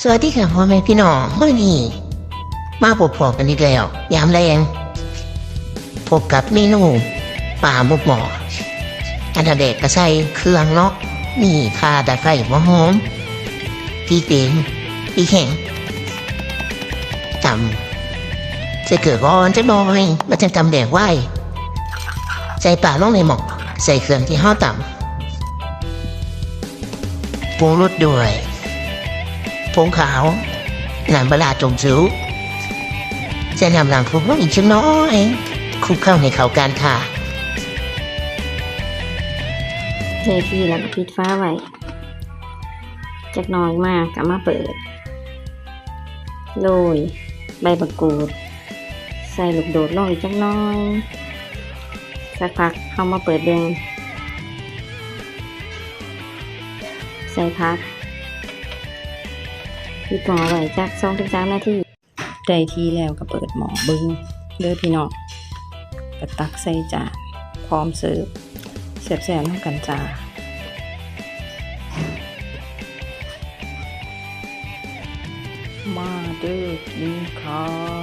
สวัสดีค่ะพ่อแม่พี่น้องเมื่อนี้มาพบพอกันอีกแล้ว ยามแรงพบกับเมนูป่าหมกหมออันดับแรกก็ใส่เครื่องเนาะนี่ข่าตะไคร้หัวหอมพริกแดงพริกแห้งตำใส่เกลือก่อนจะน้อยมันจะตำแดกไว้ใส่ป่าลงในหม้อใส่เครื่องที่ห่อตำปรุงรสด้วย ผงขาวน้ำปลาร้าจงสูจะนำหลังคลุกลงอีกชิ้นน้อยคลุกเข้าให้เข้ากันค่ะเททีแล้วก็ปิดฟ้าไว้จากน้อยมากก็มาเปิด โรยใบมะกรูด ใส่ลูกโดดลงอีกจักหน้อย สักพักเข้ามาเปิดเบงใส่พัก ปิดหมอไว้จักสองถึงสามนาทีได้ทีแล้วก็เปิดหมอบึ้งเด้อพี่น้องก็ตักใส่จานพร้อมเสิร์ฟเสียบแสบน้กันจ้ามาเด้อกินข้าว